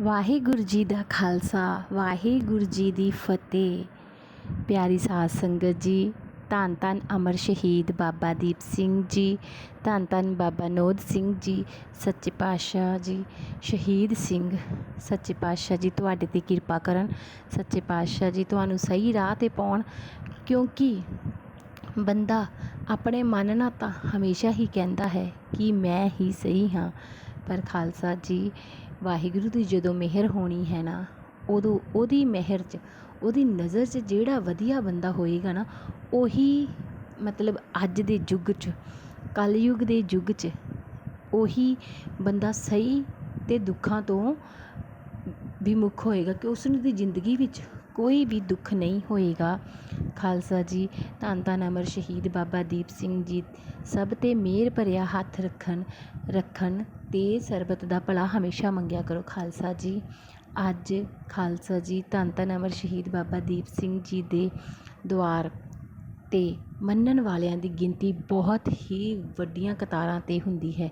ਵਾਹਿਗੁਰੂ ਜੀ ਦਾ ਖਾਲਸਾ, ਵਾਹਿਗੁਰੂ ਜੀ ਦੀ ਫਤਿਹ। ਪਿਆਰੀ ਸਾਧ ਸੰਗਤ ਜੀ, ਧੰਨ ਧੰਨ ਅਮਰ ਸ਼ਹੀਦ ਬਾਬਾ ਦੀਪ ਸਿੰਘ ਜੀ, ਧੰਨ ਧੰਨ ਬਾਬਾ ਨੋਦ ਸਿੰਘ ਜੀ, ਸੱਚੇ ਪਾਤਸ਼ਾਹ ਜੀ, ਸ਼ਹੀਦ ਸਿੰਘ। ਸੱਚੇ ਪਾਤਸ਼ਾਹ ਜੀ, ਤੁਹਾਡੇ ਤੇ ਕਿਰਪਾ ਕਰਨ। ਸੱਚੇ ਪਾਤਸ਼ਾਹ ਜੀ, ਤੁਹਾਨੂੰ ਸਹੀ ਰਾਹ ਤੇ ਪਾਉਣ। ਕਿਉਂਕਿ ਬੰਦਾ ਆਪਣੇ ਮਨ ਨਾਲ ਤਾਂ ਹਮੇਸ਼ਾ ਹੀ ਕਹਿੰਦਾ ਹੈ ਕਿ ਮੈਂ ਹੀ ਸਹੀ ਹਾਂ। ਪਰ ਖਾਲਸਾ ਜੀ ਵਾਹਿਗੁਰੂ ਦੀ ਜਦੋਂ ਮਿਹਰ ਹੋਣੀ ਹੈ ਨਾ, ਉਦੋਂ ਉਹਦੀ ਮਿਹਰ 'ਚ, ਉਹਦੀ ਨਜ਼ਰ 'ਚ ਜਿਹੜਾ ਵਧੀਆ ਬੰਦਾ ਹੋਏਗਾ ਨਾ, ਉਹੀ ਮਤਲਬ ਅੱਜ ਦੇ ਯੁੱਗ 'ਚ, ਕਲਯੁੱਗ ਦੇ ਯੁੱਗ 'ਚ, ਉਹੀ ਬੰਦਾ ਸਹੀ ਅਤੇ ਦੁੱਖਾਂ ਤੋਂ ਵਿਮੁਖ ਹੋਏਗਾ ਕਿ ਉਸ ਦੀ ਜ਼ਿੰਦਗੀ ਵਿੱਚ ਕੋਈ ਵੀ ਦੁੱਖ ਨਹੀਂ ਹੋਏਗਾ। ਖਾਲਸਾ ਜੀ, ਧੰਨ ਧੰਨ ਅਮਰ ਸ਼ਹੀਦ ਬਾਬਾ ਦੀਪ ਸਿੰਘ ਜੀ, ਸਭ ਤੇ ਮਿਹਰ ਭਰਿਆ ਹੱਥ ਰੱਖਣ ਰੱਖਣ ਅਤੇ ਸਰਬਤ ਦਾ ਭਲਾ ਹਮੇਸ਼ਾ ਮੰਗਿਆ ਕਰੋ। ਖਾਲਸਾ ਜੀ, ਅੱਜ ਖਾਲਸਾ ਜੀ, ਧੰਨ ਧੰਨ ਅਮਰ ਸ਼ਹੀਦ ਬਾਬਾ ਦੀਪ ਸਿੰਘ ਜੀ ਦੇ ਦੁਆਰ ਤੇ ਮੰਨਣ ਵਾਲਿਆਂ ਦੀ ਗਿਣਤੀ ਬਹੁਤ ਹੀ ਵੱਡੀਆਂ ਕਤਾਰਾਂ ਤੇ ਹੁੰਦੀ ਹੈ।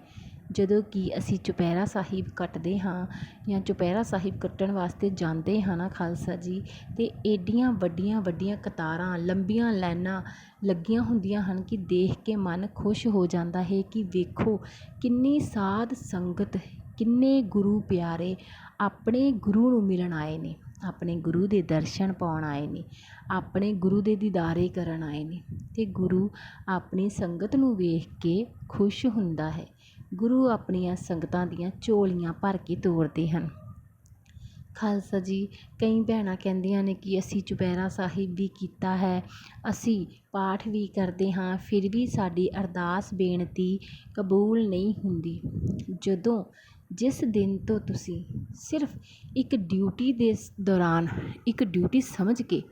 ਜਦੋਂ ਕਿ ਅਸੀਂ ਚੁਪਹਿਰਾ ਸਾਹਿਬ ਕੱਟਦੇ ਹਾਂ ਜਾਂ ਚੁਪਹਿਰਾ ਸਾਹਿਬ ਕੱਟਣ ਵਾਸਤੇ ਜਾਂਦੇ ਹਾਂ ਨਾ ਖਾਲਸਾ ਜੀ ਅਤੇ ਐਡੀਆਂ ਵੱਡੀਆਂ ਵੱਡੀਆਂ ਕਤਾਰਾਂ, ਲੰਬੀਆਂ ਲਾਈਨਾਂ ਲੱਗੀਆਂ ਹੁੰਦੀਆਂ ਹਨ ਕਿ ਦੇਖ ਕੇ ਮਨ ਖੁਸ਼ ਹੋ ਜਾਂਦਾ ਹੈ ਕਿ ਵੇਖੋ ਕਿੰਨੀ ਸਾਧ ਸੰਗਤ, ਕਿੰਨੇ ਗੁਰੂ ਪਿਆਰੇ ਆਪਣੇ ਗੁਰੂ ਨੂੰ ਮਿਲਣ ਆਏ ਨੇ, ਆਪਣੇ ਗੁਰੂ ਦੇ ਦਰਸ਼ਨ ਪਾਉਣ ਆਏ ਨੇ, ਆਪਣੇ ਗੁਰੂ ਦੇ ਦੀਦਾਰੇ ਕਰਨ ਆਏ ਨੇ ਅਤੇ ਗੁਰੂ ਆਪਣੀ ਸੰਗਤ ਨੂੰ ਵੇਖ ਕੇ ਖੁਸ਼ ਹੁੰਦਾ ਹੈ। ਗੁਰੂ ਆਪਣੀਆਂ ਸੰਗਤਾਂ ਦੀਆਂ ਝੋਲੀਆਂ ਭਰ ਕੇ ਤੋਰਦੇ ਹਨ। ਖਾਲਸਾ ਜੀ, ਕਈ ਭੈਣਾਂ ਕਹਿੰਦੀਆਂ ਨੇ ਕਿ ਅਸੀਂ ਚੁਪਹਿਰਾ ਸਾਹਿਬ ਵੀ ਕੀਤਾ ਹੈ, ਅਸੀਂ ਪਾਠ ਵੀ ਕਰਦੇ ਹਾਂ, ਫਿਰ ਵੀ ਸਾਡੀ ਅਰਦਾਸ ਬੇਨਤੀ ਕਬੂਲ ਨਹੀਂ ਹੁੰਦੀ। ਜਦੋਂ ਜਿਸ ਦਿਨ ਤੋਂ ਤੁਸੀਂ ਸਿਰਫ ਇੱਕ ਡਿਊਟੀ ਦੇ ਦੌਰਾਨ ਇੱਕ ਡਿਊਟੀ ਸਮਝ ਕੇ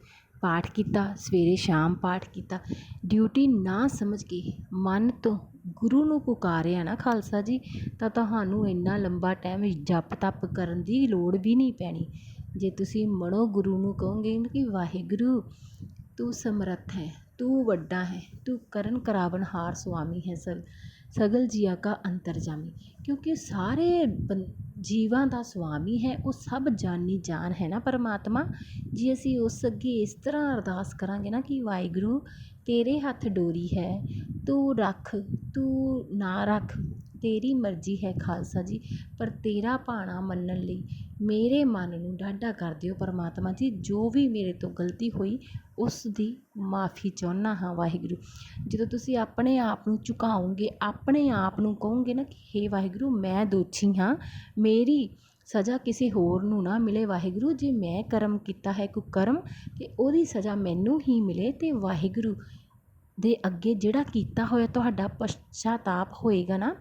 ਪਾਠ ਕੀਤਾ, ਸਵੇਰੇ ਸ਼ਾਮ ਪਾਠ ਕੀਤਾ, ਡਿਊਟੀ ਨਾ ਸਮਝ ਕੇ ਮਨ ਤੋਂ ਗੁਰੂ ਨੂੰ ਪੁਕਾਰਿਆ ਨਾ ਖਾਲਸਾ ਜੀ, ਤਾਂ ਤੁਹਾਨੂੰ ਇੰਨਾ ਲੰਬਾ ਟਾਈਮ ਜਪ ਤਪ ਕਰਨ ਦੀ ਲੋੜ ਵੀ ਨਹੀਂ ਪੈਣੀ। ਜੇ ਤੁਸੀਂ ਮਨੋ ਗੁਰੂ ਨੂੰ ਕਹੋਗੇ ਕਿ ਵਾਹਿਗੁਰੂ, ਤੂੰ ਸਮਰੱਥ ਹੈ, ਤੂੰ ਵੱਡਾ ਹੈ, ਤੂੰ ਕਰਨ ਕਰਾਵਨਹਾਰ ਸੁਆਮੀ ਹੈ ਸਰ ਸਗਲ ਜੀਆ ਕਾ ਅੰਤਰਜਾਮੀ ਕਿਉਂਕਿ ਸਾਰੇ ਬੰ ਜੀਵਾਂ ਦਾ ਸੁਆਮੀ ਹੈ, ਉਹ ਸਭ ਜਾਨੀ ਜਾਨ ਹੈ ਨਾ ਪਰਮਾਤਮਾ। ਜੇ ਅਸੀਂ ਉਸ ਅੱਗੇ ਇਸ ਤਰ੍ਹਾਂ ਅਰਦਾਸ ਕਰਾਂਗੇ ਨਾ ਕਿ ਵਾਹਿਗੁਰੂ, ਤੇਰੇ ਹੱਥ ਡੋਰੀ ਹੈ, ਤੂੰ ਰੱਖ, ਤੂੰ ਨਾ ਰੱਖ, ਤੇਰੀ ਮਰਜ਼ੀ ਹੈ ਖਾਲਸਾ ਜੀ, ਪਰ ਤੇਰਾ ਭਾਣਾ ਮੰਨਣ ਲਈ ਮੇਰੇ ਮਨ ਨੂੰ ਡਾਢਾ ਕਰ ਦਿਓ ਪਰਮਾਤਮਾ ਜੀ, ਜੋ ਵੀ ਮੇਰੇ ਤੋਂ ਗਲਤੀ ਹੋਈ, ਉਸ ਦੀ ਮਾਫੀ ਚਾਹੁੰਦਾ ਹਾਂ ਵਾਹਿਗੁਰੂ। ਜਦੋਂ ਤੁਸੀਂ ਆਪਣੇ ਆਪ ਨੂੰ ਝੁਕਾਓਗੇ, ਆਪਣੇ ਆਪ ਨੂੰ ਕਹੋਗੇ ਨਾ ਕਿ ਹੇ ਵਾਹਿਗੁਰੂ, ਮੈਂ ਦੋਸ਼ੀ ਹਾਂ, ਮੇਰੀ ਸਜ਼ਾ ਕਿਸੇ ਹੋਰ ਨੂੰ ਨਾ ਮਿਲੇ ਵਾਹਿਗੁਰੂ। ਜੇ ਮੈਂ ਕਰਮ ਕੀਤਾ ਹੈ, ਕੋਈ ਕਰਮ, ਤੇ ਉਹਦੀ ਸਜ਼ਾ ਮੈਨੂੰ ਹੀ ਮਿਲੇ ਤੇ ਵਾਹਿਗੁਰੂ ਦੇ ਅੱਗੇ ਜਿਹੜਾ ਕੀਤਾ ਹੋਇਆ ਤੁਹਾਡਾ ਪਛਤਾਪ ਹੋਏਗਾ ਨਾ,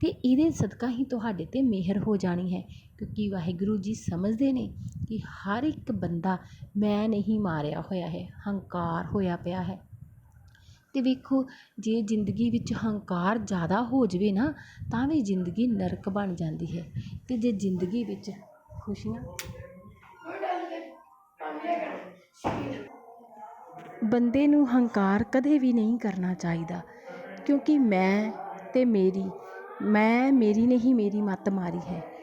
ਤੇ ਇਹਦੇ ਸਦਕਾ ਹੀ ਤੁਹਾਡੇ ਤੇ ਮਿਹਰ ਹੋ ਜਾਣੀ ਹੈ। ਕਿਉਂਕਿ ਵਾਹਿਗੁਰੂ ਜੀ ਸਮਝਦੇ ਨੇ ਕਿ ਹਰ ਇੱਕ ਬੰਦਾ ਮੈਂ ਨਹੀਂ ਮਾਰਿਆ ਹੋਇਆ ਹੈ, ਹੰਕਾਰ ਹੋਇਆ ਪਿਆ ਹੈ। ਅਤੇ ਵੇਖੋ, ਜੇ ਜ਼ਿੰਦਗੀ ਵਿੱਚ ਹੰਕਾਰ ਜ਼ਿਆਦਾ ਹੋ ਜਾਵੇ ਨਾ, ਤਾਂ ਵੀ ਜ਼ਿੰਦਗੀ ਨਰਕ ਬਣ ਜਾਂਦੀ ਹੈ। ਅਤੇ ਜੇ ਜ਼ਿੰਦਗੀ ਵਿੱਚ ਖੁਸ਼ੀਆਂ ਬੰਦੇ ਨੂੰ ਹੰਕਾਰ ਕਦੇ ਵੀ ਨਹੀਂ ਕਰਨਾ ਚਾਹੀਦਾ, ਕਿਉਂਕਿ ਮੈਂ ਅਤੇ ਮੇਰੀ, ਮੈਂ, ਮੇਰੀ ਨਹੀਂ ਮੇਰੀ ਮੱਤ ਮਾਰੀ ਹੈ।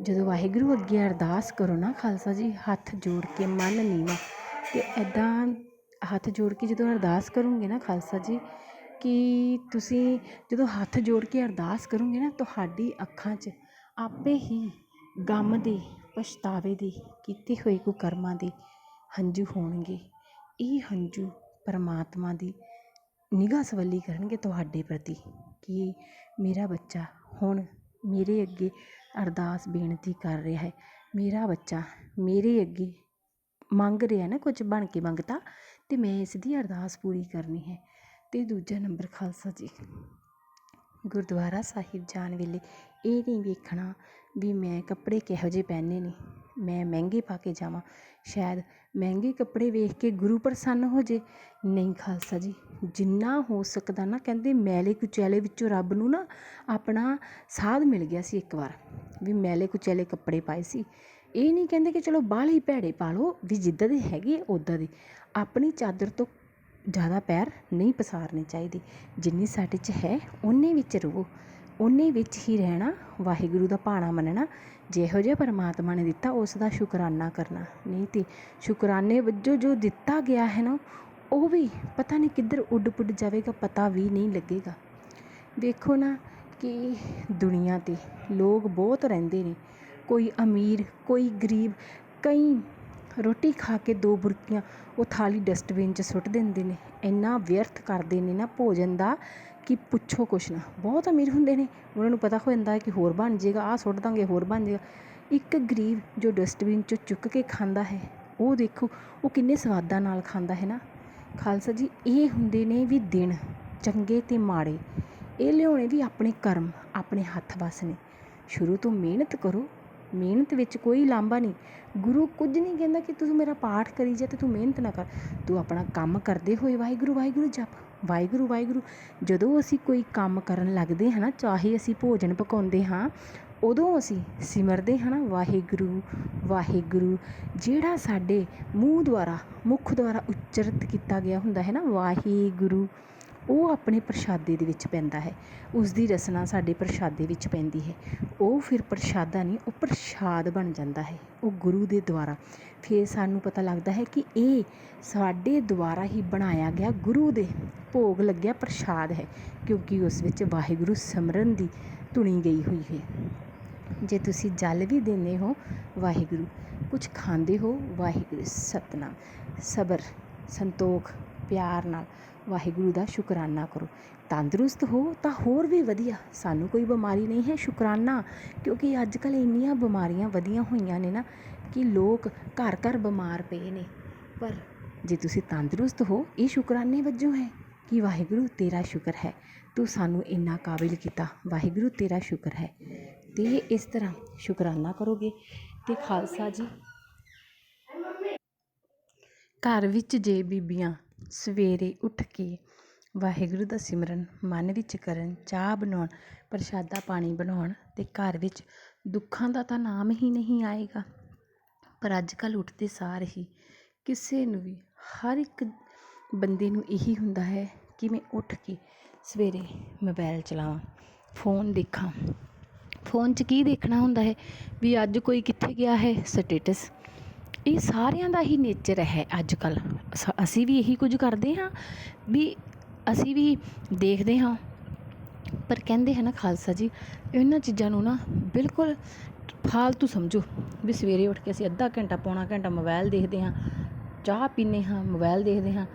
ਜਦੋਂ ਵਾਹਿਗੁਰੂ ਅੱਗੇ ਅਰਦਾਸ ਕਰੋ ਨਾ ਖਾਲਸਾ ਜੀ, ਹੱਥ ਜੋੜ ਕੇ ਮਨ ਨੀਵਾ। ਅਤੇ ਇੱਦਾਂ ਹੱਥ ਜੋੜ ਕੇ ਜਦੋਂ ਅਰਦਾਸ ਕਰੋਂਗੇ ਨਾ ਖਾਲਸਾ ਜੀ, ਕਿ ਤੁਸੀਂ ਜਦੋਂ ਹੱਥ ਜੋੜ ਕੇ ਅਰਦਾਸ ਕਰੋਗੇ ਨਾ, ਤੁਹਾਡੀ ਅੱਖਾਂ 'ਚ ਆਪੇ ਹੀ ਗਮ ਦੇ, ਪਛਤਾਵੇ ਦੇ, ਕੀਤੇ ਹੋਏ ਕੁਕਰਮਾਂ ਦੇ ਹੰਝੂ ਹੋਣਗੇ। ਇਹ ਹੰਝੂ ਪਰਮਾਤਮਾ ਦੀ ਨਿਗਾਹ ਸਵੱਲੀ ਕਰਨਗੇ ਤੁਹਾਡੇ ਪ੍ਰਤੀ, ਕਿ ਮੇਰਾ ਬੱਚਾ ਹੁਣ ਮੇਰੇ ਅੱਗੇ ਅਰਦਾਸ ਬੇਨਤੀ ਕਰ ਰਿਹਾ ਹੈ। ਮੇਰਾ ਬੱਚਾ ਮੇਰੇ ਅੱਗੇ ਮੰਗ ਰਿਹਾ ਨਾ ਕੁਝ ਬਣ ਕੇ ਮੰਗਤਾ ਅਤੇ ਮੈਂ ਇਸ ਦੀ ਅਰਦਾਸ ਪੂਰੀ ਕਰਨੀ ਹੈ। ਅਤੇ ਦੂਜਾ ਨੰਬਰ ਖਾਲਸਾ ਜੀ, ਗੁਰਦੁਆਰਾ ਸਾਹਿਬ ਜਾਣ ਵੇਲੇ ਇਹ ਨਹੀਂ ਵੇਖਣਾ ਵੀ ਮੈਂ ਕੱਪੜੇ ਕਿਹੋ ਜਿਹੇ ਪਹਿਨੇ ਨੇ। ਮੈਂ ਮਹਿੰਗੇ ਪਾ ਕੇ ਜਾਵਾਂ। ਸ਼ਾਇਦ ਮਹਿੰਗੇ ਕੱਪੜੇ ਵੇਖ ਕੇ ਗੁਰੂ ਪ੍ਰਸੰਨ ਹੋ ਜੇ। ਨਹੀਂ ਖਾਲਸਾ ਜੀ, ਜਿੰਨਾ ਹੋ ਸਕਦਾ ਨਾ, ਕਹਿੰਦੇ ਮੈਲੇ ਕੁਚੈਲੇ ਵਿੱਚੋਂ ਰੱਬ ਨੂੰ ਨਾ ਆਪਣਾ ਸਾਧ ਮਿਲ ਗਿਆ ਸੀ ਇੱਕ ਵਾਰ, ਵੀ ਮੈਲੇ ਕੁਚੈਲੇ ਕੱਪੜੇ ਪਾਏ ਸੀ। ਇਹ ਨਹੀਂ ਕਹਿੰਦੇ ਕਿ ਚਲੋ ਬਾਹਲੇ ਭੈੜੇ ਪਾ ਲਓ, ਵੀ ਜਿੱਦਾਂ ਦੇ ਹੈਗੇ ਉਦਾਂ ਦੇ। ਆਪਣੀ ਚਾਦਰ ਤੋਂ ਜ਼ਿਆਦਾ ਪੈਰ ਨਹੀਂ ਪਸਾਰਨੇ ਚਾਹੀਦੇ। ਜਿੰਨੀ ਸਾਡੇ 'ਚ ਹੈ, ਓਨੇ ਵਿੱਚ ਰਹੋ ਉਹਨੇ ਵਿੱਚ ਹੀ ਰਹਿਣਾ, ਵਾਹਿਗੁਰੂ ਦਾ ਭਾਣਾ ਮੰਨਣਾ, ਜਿਹੋ ਜਿਹਾ ਪਰਮਾਤਮਾ ਨੇ ਦਿੱਤਾ, ਉਸ ਦਾ ਸ਼ੁਕਰਾਨਾ ਕਰਨਾ। ਨਹੀਂ ਤਾਂ ਸ਼ੁਕਰਾਨੇ ਵਜੋਂ ਜੋ ਦਿੱਤਾ ਗਿਆ ਹੈ ਨਾ, ਉਹ ਵੀ ਪਤਾ ਨਹੀਂ ਕਿੱਧਰ ਉੱਡ ਪੁੱਡ ਜਾਵੇਗਾ, ਪਤਾ ਵੀ ਨਹੀਂ ਲੱਗੇਗਾ। ਵੇਖੋ ਨਾ ਕਿ ਦੁਨੀਆ ਤੇ ਲੋਕ ਬਹੁਤ ਰਹਿੰਦੇ ਨੇ। ਕੋਈ ਅਮੀਰ, ਕੋਈ ਗਰੀਬ, ਕਈ ਰੋਟੀ ਖਾ ਕੇ ਦੋ ਬੁਰਕੀਆਂ ਉਹ ਥਾਲੀ ਡਸਟਬਿਨ 'ਚ ਸੁੱਟ ਦਿੰਦੇ ਨੇ। ਇੰਨਾ ਵਿਅਰਥ ਕਰਦੇ ਨੇ ਨਾ ਭੋਜਨ ਦਾ ਕਿ ਪੁੱਛੋ ਕੁਛ ਨਾ। ਬਹੁਤ ਅਮੀਰ ਹੁੰਦੇ ਨੇ। ਉਹਨਾਂ ਨੂੰ ਪਤਾ ਹੋ ਜਾਂਦਾ ਹੈ ਕਿ ਹੋਰ ਬਣ ਜਾਏਗਾ ਆਹ ਸੁੱਟ ਦਾਂਗੇ, ਹੋਰ ਬਣ ਜਾਏਗਾ ਇੱਕ ਗਰੀਬ ਜੋ ਡਸਟਬਿਨ 'ਚੋਂ ਚੁੱਕ ਕੇ ਖਾਂਦਾ ਹੈ, ਉਹ ਦੇਖੋ, ਉਹ ਕਿੰਨੇ ਸਵਾਦਾਂ ਨਾਲ ਖਾਂਦਾ ਹੈ ਨਾ। ਖਾਲਸਾ ਜੀ, ਇਹ ਹੁੰਦੇ ਨੇ ਵੀ ਦਿਨ, ਚੰਗੇ ਅਤੇ ਮਾੜੇ। ਇਹ ਲਿਆਉਣੇ ਵੀ ਆਪਣੇ ਕਰਮ, ਆਪਣੇ ਹੱਥ ਵੱਸ ਨੇ। ਸ਼ੁਰੂ ਤੋਂ ਮਿਹਨਤ ਕਰੋ। ਮਿਹਨਤ ਵਿੱਚ ਕੋਈ ਲਾਂਭਾ ਨਹੀਂ। ਗੁਰੂ ਕੁਝ ਨਹੀਂ ਕਹਿੰਦਾ ਕਿ ਤੂੰ ਮੇਰਾ ਪਾਠ ਕਰੀ ਜਾ ਅਤੇ ਤੂੰ ਮਿਹਨਤ ਨਾ ਕਰ। ਤੂੰ ਆਪਣਾ ਕੰਮ ਕਰਦੇ ਹੋਏ ਵਾਹਿਗੁਰੂ ਵਾਹਿਗੁਰੂ ਜਪ। ਵਾਹਿਗੁਰੂ ਵਾਹਿਗੁਰੂ, ਜਦੋਂ ਅਸੀਂ ਕੋਈ ਕੰਮ ਕਰਨ ਲੱਗਦੇ ਹਾਂ ਨਾ, ਚਾਹੇ ਅਸੀਂ ਭੋਜਨ ਪਕਾਉਂਦੇ ਹਾਂ, ਉਦੋਂ ਅਸੀਂ ਸਿਮਰਦੇ ਹਾਂ ਨਾ, ਵਾਹਿਗੁਰੂ ਵਾਹਿਗੁਰੂ, ਜਿਹੜਾ ਸਾਡੇ ਮੂੰਹ ਦੁਆਰਾ, ਮੁੱਖ ਦੁਆਰਾ ਉਚਰਿਤ ਕੀਤਾ ਗਿਆ ਹੁੰਦਾ ਹੈ ਨਾ, ਵਾਹਿਗੁਰੂ। ਉਹ ਆਪਣੇ ਪ੍ਰਸ਼ਾਦੇ ਦੇ ਵਿੱਚ ਪੈਂਦਾ ਹੈ। ਉਸ ਦੀ ਰਸਨਾ ਸਾਡੇ ਪ੍ਰਸ਼ਾਦੇ ਵਿੱਚ ਪੈਂਦੀ ਹੈ। ਉਹ ਫਿਰ ਪ੍ਰਸ਼ਾਦਾ ਨਹੀਂ, ਉਹ ਪ੍ਰਸ਼ਾਦ ਬਣ ਜਾਂਦਾ ਹੈ। ਉਹ ਗੁਰੂ ਦੇ ਦੁਆਰਾ। ਫਿਰ ਸਾਨੂੰ ਪਤਾ ਲੱਗਦਾ ਹੈ ਕਿ ਇਹ ਸਾਡੇ ਦੁਆਰਾ ਹੀ ਬਣਾਇਆ ਗਿਆ ਗੁਰੂ ਦੇ ਭੋਗ ਲੱਗਿਆ ਪ੍ਰਸ਼ਾਦ ਹੈ, ਕਿਉਂਕਿ ਉਸ ਵਿੱਚ ਵਾਹਿਗੁਰੂ ਸਿਮਰਨ ਦੀ ਧੁਣੀ ਗਈ ਹੋਈ ਹੈ। ਜੇ ਤੁਸੀਂ ਜਲ ਵੀ ਦਿੰਦੇ ਹੋ, ਵਾਹਿਗੁਰੂ ਕੁਝ ਖਾਂਦੇ ਹੋ, ਵਾਹਿਗੁਰੂ ਸਤਨਾਮ, ਸਬਰ, ਸੰਤੋਖ, ਪਿਆਰ ਨਾਲ ਵਾਹਿਗੁਰੂ ਦਾ ਸ਼ੁਕਰਾਨਾ ਕਰੋ। ਤੰਦਰੁਸਤ ਹੋ ਤਾਂ ਹੋਰ ਵੀ ਵਧੀਆ। ਸਾਨੂੰ ਕੋਈ ਬਿਮਾਰੀ ਨਹੀਂ ਹੈ ਸ਼ੁਕਰਾਨਾ, ਕਿਉਂਕਿ ਅੱਜ ਕੱਲ੍ਹ ਇੰਨੀਆਂ ਬਿਮਾਰੀਆਂ ਵਧੀਆਂ ਹੋਈਆਂ ਨੇ ਨਾ ਕਿ ਲੋਕ ਘਰ ਘਰ ਬਿਮਾਰ ਪਏ ਨੇ। ਪਰ ਜੇ ਤੁਸੀਂ ਤੰਦਰੁਸਤ ਹੋ, ਇਹ ਸ਼ੁਕਰਾਨੇ ਵਜੋਂ ਹੈ ਕਿ ਵਾਹਿਗੁਰੂ ਤੇਰਾ ਸ਼ੁਕਰ ਹੈ। ਤੂੰ ਸਾਨੂੰ ਇੰਨਾ ਕਾਬਿਲ ਕੀਤਾ। ਵਾਹਿਗੁਰੂ ਤੇਰਾ ਸ਼ੁਕਰ ਹੈ। ਤੇ ਇਸ ਤਰ੍ਹਾਂ ਸ਼ੁਕਰਾਨਾ ਕਰੋਗੇ ਤੇ ਖਾਲਸਾ ਜੀ। ਘਰ ਵਿੱਚ ਜੇ ਬੀਬੀਆਂ ਸਵੇਰੇ ਉੱਠ ਕੇ ਵਾਹਿਗੁਰੂ ਦਾ ਸਿਮਰਨ, ਮਨ ਵਿੱਚ ਕਰਨ, ਚਾਹ ਬਣਾਉਣ, ਪ੍ਰਸ਼ਾਦਾ ਪਾਣੀ ਬਣਾਉਣ ਅਤੇ ਘਰ ਵਿੱਚ ਦੁੱਖਾਂ ਦਾ ਤਾਂ ਨਾਮ ਹੀ ਨਹੀਂ ਆਏਗਾ। ਪਰ ਅੱਜ ਕੱਲ੍ਹ ਉੱਠਦੇ ਸਾਰ ਹੀ ਕਿਸੇ ਨੂੰ ਵੀ ਹਰ ਇੱਕ ਬੰਦੇ ਨੂੰ ਇਹੀ ਹੁੰਦਾ ਹੈ ਕਿ ਮੈਂ ਉੱਠ ਕੇ ਸਵੇਰੇ ਮੋਬਾਇਲ ਚਲਾਵਾਂ, ਫੋਨ ਦੇਖਾਂ। ਫੋਨ 'ਚ ਕੀ ਦੇਖਣਾ ਹੁੰਦਾ ਹੈ? ਵੀ ਅੱਜ ਕੋਈ ਕਿੱਥੇ ਗਿਆ ਹੈ? ਸਟੇਟਸ ਇਹ ਸਾਰਿਆਂ ਦਾ ਹੀ ਨੇਚਰ ਹੈ ਅੱਜ ਕੱਲ੍ਹ ਅਸੀਂ ਵੀ ਇਹੀ ਕੁਝ ਕਰਦੇ ਹਾਂ ਵੀ ਅਸੀਂ ਵੀ ਦੇਖਦੇ ਹਾਂ। ਪਰ ਕਹਿੰਦੇ ਹੈ ਨਾ ਖਾਲਸਾ ਜੀ, ਇਹਨਾਂ ਚੀਜ਼ਾਂ ਨੂੰ ਨਾ ਬਿਲਕੁਲ ਫਾਲਤੂ ਸਮਝੋ ਵੀ ਸਵੇਰੇ ਉੱਠ ਕੇ ਅਸੀਂ ਅੱਧਾ ਘੰਟਾ ਪੌਣਾ ਘੰਟਾ ਮੋਬਾਈਲ ਦੇਖਦੇ ਹਾਂ, ਚਾਹ ਪੀਂਦੇ ਹਾਂ ਮੋਬਾਈਲ ਦੇਖਦੇ ਹਾਂ,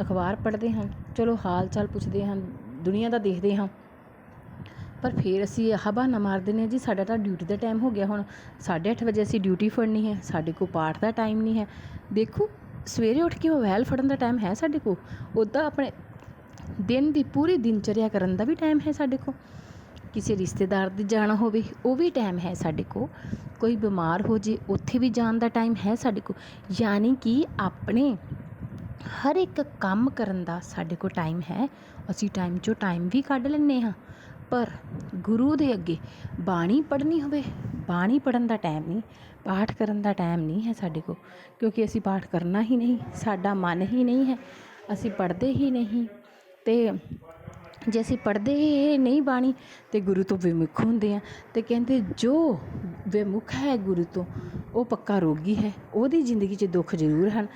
ਅਖਬਾਰ ਪੜ੍ਹਦੇ ਹਾਂ, ਚਲੋ ਹਾਲ ਚਾਲ ਪੁੱਛਦੇ ਹਾਂ, ਦੁਨੀਆ ਦਾ ਦੇਖਦੇ ਹਾਂ। ਪਰ ਫਿਰ ਅਸੀਂ ਆਹ ਬਹਾਨਾ ਮਾਰ ਦਿੰਦੇ ਹਾਂ, ਜੀ ਸਾਡਾ ਤਾਂ ਡਿਊਟੀ ਦਾ ਟਾਈਮ ਹੋ ਗਿਆ ਹੁਣ। 8:30 ਵਜੇ ਅਸੀਂ ਡਿਊਟੀ ਫੜਨੀ ਹੈ, ਸਾਡੇ ਕੋਲ ਪਾਠ ਦਾ ਟਾਈਮ ਨਹੀਂ ਹੈ। ਦੇਖੋ, ਸਵੇਰੇ ਉੱਠ ਕੇ ਮੋਬਾਈਲ ਫੜਨ ਦਾ ਟਾਈਮ ਹੈ ਸਾਡੇ ਕੋਲ। ਉੱਦਾਂ ਆਪਣੇ ਦਿਨ ਦੀ ਪੂਰੀ ਦਿਨਚਰਿਆ ਕਰਨ ਦਾ ਵੀ ਟਾਈਮ ਹੈ ਸਾਡੇ ਕੋਲ। ਕਿਸੇ ਰਿਸ਼ਤੇਦਾਰ ਦੇ ਜਾਣਾ ਹੋਵੇ, ਉਹ ਵੀ ਟਾਈਮ ਹੈ ਸਾਡੇ ਕੋਲ। ਕੋਈ ਬਿਮਾਰ ਹੋ ਜੇ, ਉੱਥੇ ਵੀ ਜਾਣ ਦਾ ਟਾਈਮ ਹੈ ਸਾਡੇ ਕੋਲ। ਯਾਨੀ ਕਿ ਆਪਣੇ ਹਰ ਇੱਕ ਕੰਮ ਕਰਨ ਦਾ ਸਾਡੇ ਕੋਲ ਟਾਈਮ ਹੈ। ਅਸੀਂ ਟਾਈਮ 'ਚੋਂ ਟਾਈਮ ਵੀ ਕੱਢ ਲੈਂਦੇ ਹਾਂ। ਪਰ ਗੁਰੂ ਦੇ ਅੱਗੇ ਬਾਣੀ ਪੜ੍ਹਨੀ ਹੋਵੇ, ਬਾਣੀ ਪੜ੍ਹਨ ਦਾ ਟਾਈਮ ਨਹੀਂ, ਪਾਠ ਕਰਨ ਦਾ ਟਾਈਮ ਨਹੀਂ ਹੈ ਸਾਡੇ ਕੋਲ, ਕਿਉਂਕਿ ਅਸੀਂ ਪਾਠ ਕਰਨਾ ਹੀ ਨਹੀਂ, ਸਾਡਾ ਮਨ ਹੀ ਨਹੀਂ ਹੈ, ਅਸੀਂ ਪੜ੍ਹਦੇ ਹੀ ਨਹੀਂ ਅਤੇ ਜੇ ਅਸੀਂ ਪੜ੍ਹਦੇ ਹੀ ਨਹੀਂ ਬਾਣੀ ਤੇ ਗੁਰੂ ਤੋਂ ਵਿਮੁਖ ਹੁੰਦੇ ਹਾਂ ਅਤੇ ਕਹਿੰਦੇ ਜੋ ਵਿਮੁਖ ਹੈ ਗੁਰੂ ਤੋਂ, ਉਹ ਪੱਕਾ ਰੋਗੀ ਹੈ, ਉਹਦੀ ਜ਼ਿੰਦਗੀ 'ਚ ਦੁੱਖ ਜ਼ਰੂਰ ਹਨ।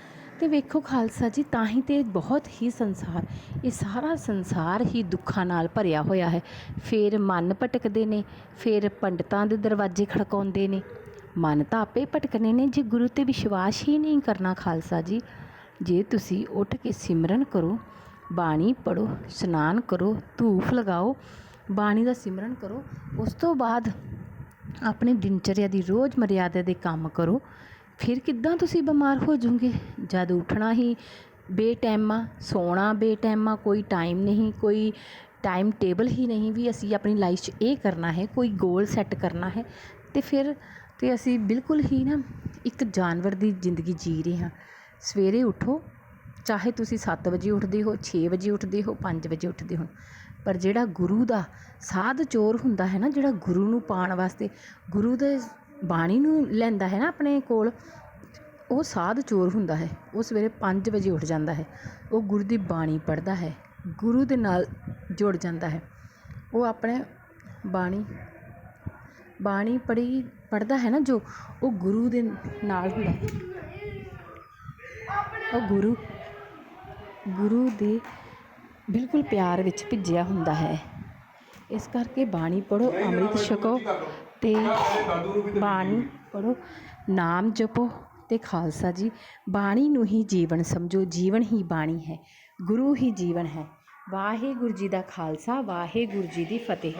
ਤੇ ਵੇਖੋ ਖਾਲਸਾ ਜੀ, ਤਾਂ ਹੀ ਤੇ ਬਹੁਤ ਹੀ ਸੰਸਾਰ, ਇਹ ਸਾਰਾ ਸੰਸਾਰ ਹੀ ਦੁੱਖਾਂ ਨਾਲ ਭਰਿਆ ਹੋਇਆ ਹੈ। ਫਿਰ ਮਨ ਭਟਕਦੇ ਨੇ, ਫਿਰ ਪੰਡਤਾਂ ਦੇ ਦਰਵਾਜ਼ੇ ਖੜਕਾਉਂਦੇ ਨੇ। ਮਨ ਤਾਂ ਆਪੇ ਭਟਕਣੇ ਨੇ, ਜੇ ਗੁਰੂ ਤੇ ਵਿਸ਼ਵਾਸ ਹੀ ਨਹੀਂ ਕਰਨਾ ਖਾਲਸਾ ਜੀ। ਜੇ ਤੁਸੀਂ ਉੱਠ ਕੇ ਸਿਮਰਨ ਕਰੋ, ਬਾਣੀ ਪੜੋ ਇਸ਼ਨਾਨ ਕਰੋ, ਧੂਫ ਲਗਾਓ, ਬਾਣੀ ਦਾ ਸਿਮਰਨ ਕਰੋ, ਉਸ ਤੋਂ ਬਾਅਦ ਆਪਣੇ ਦਿਨਚਰਿਆ ਦੀ ਰੋਜ਼ ਮਰਿਆਦਾ ਦੇ ਕੰਮ ਕਰੋ। ਫਿਰ ਕਿੱਦਾਂ ਤੁਸੀਂ ਬਿਮਾਰ ਹੋ ਜੂੰਗੇ ਜਦ ਉੱਠਣਾ ਹੀ ਬੇਟੈਮਾ ਸੌਣਾ ਬੇਟੈਮਾ ਕੋਈ ਟਾਈਮ ਨਹੀਂ, ਕੋਈ ਟਾਈਮ ਟੇਬਲ ਹੀ ਨਹੀਂ ਵੀ ਅਸੀਂ ਆਪਣੀ ਲਾਈਫ 'ਚ ਇਹ ਕਰਨਾ ਹੈ, ਕੋਈ ਗੋਲ ਸੈੱਟ ਕਰਨਾ ਹੈ ਅਤੇ ਫਿਰ ਤਾਂ ਅਸੀਂ ਬਿਲਕੁਲ ਹੀ ਨਾ ਇੱਕ ਜਾਨਵਰ ਦੀ ਜ਼ਿੰਦਗੀ ਜੀ ਰਹੇ ਹਾਂ। ਸਵੇਰੇ ਉੱਠੋ, ਚਾਹੇ ਤੁਸੀਂ ਸੱਤ ਵਜੇ ਉੱਠਦੇ ਹੋ, ਛੇ ਵਜੇ ਉੱਠਦੇ ਹੋ, ਪੰਜ ਵਜੇ ਉੱਠਦੇ ਹੋ, ਪਰ ਜਿਹੜਾ ਗੁਰੂ ਦਾ ਸਾਧ ਚੋਰ ਹੁੰਦਾ ਹੈ ਨਾ, ਜਿਹੜਾ ਗੁਰੂ ਨੂੰ ਪਾਉਣ ਵਾਸਤੇ, ਗੁਰੂ ਦੇ ਬਾਣੀ ਨੂੰ ਲੈਂਦਾ ਹੈ ਨਾ ਆਪਣੇ ਕੋਲ, ਉਹ ਸਾਧ ਚੋਰ ਹੁੰਦਾ ਹੈ। ਉਹ ਸਵੇਰੇ ਪੰਜ ਵਜੇ ਉੱਠ ਜਾਂਦਾ ਹੈ। ਉਹ ਗੁਰੂ ਦੀ ਬਾਣੀ ਪੜ੍ਹਦਾ ਹੈ। ਗੁਰੂ ਦੇ ਨਾਲ ਜੁੜ ਜਾਂਦਾ ਹੈ। ਉਹ ਆਪਣੇ ਬਾਣੀ ਬਾਣੀ ਪੜ੍ਹੀ, ਪੜ੍ਹਦਾ ਹੈ ਨਾ ਜੋ, ਉਹ ਗੁਰੂ ਦੇ ਨਾਲ ਹੁੰਦਾ ਹੈ। ਉਹ ਗੁਰੂ ਗੁਰੂ ਦੇ ਬਿਲਕੁਲ ਪਿਆਰ ਵਿੱਚ ਭਿੱਜਿਆ ਹੁੰਦਾ ਹੈ। ਇਸ ਕਰਕੇ ਬਾਣੀ ਪੜ੍ਹੋ, ਅੰਮ੍ਰਿਤ ਛਕੋ। ਤੇ ਬਾਣੀ ਪੜ੍ਹੋ, ਨਾਮ ਜਪੋ ਅਤੇ ਖਾਲਸਾ ਜੀ। ਬਾਣੀ ਨੂੰ ਹੀ ਜੀਵਨ ਸਮਝੋ, ਜੀਵਨ ਹੀ ਬਾਣੀ ਹੈ, ਗੁਰੂ ਹੀ ਜੀਵਨ ਹੈ। ਵਾਹਿਗੁਰੂ ਜੀ ਦਾ ਖਾਲਸਾ, ਵਾਹਿਗੁਰੂ ਜੀ ਦੀ ਫਤਿਹ।